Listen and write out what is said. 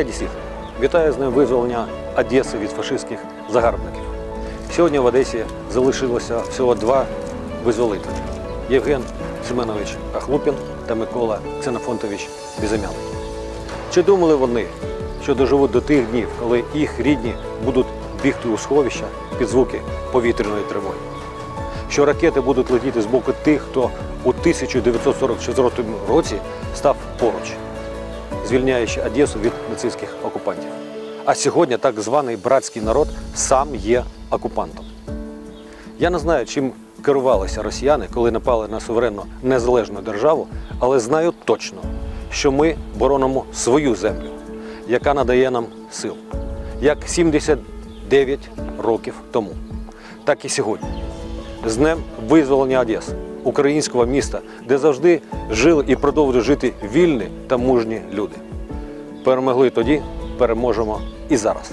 Одесіти, вітаю з ним визволення Одеси від фашистських загарбників. Сьогодні в Одесі залишилося всього два визволителі – Євген Семенович Ахлупін та Микола Ксенофонтович Безымян. Чи думали вони, що доживуть до тих днів, коли їх рідні будуть бігти у сховища під звуки повітряної тривоги? Що ракети будуть летіти з боку тих, хто у 1944 році став поруч, звільняючи Одесу від нацистських окупантів. А сьогодні так званий братський народ сам є окупантом. Я не знаю, чим керувалися росіяни, коли напали на суверенну незалежну державу, але знаю точно, що ми боронимо свою землю, яка надає нам сил, як 79 років тому, так і сьогодні. З днем визволення Одеси, українського міста, де завжди жили і продовжують жити вільні та мужні люди. Перемогли тоді, переможемо і зараз.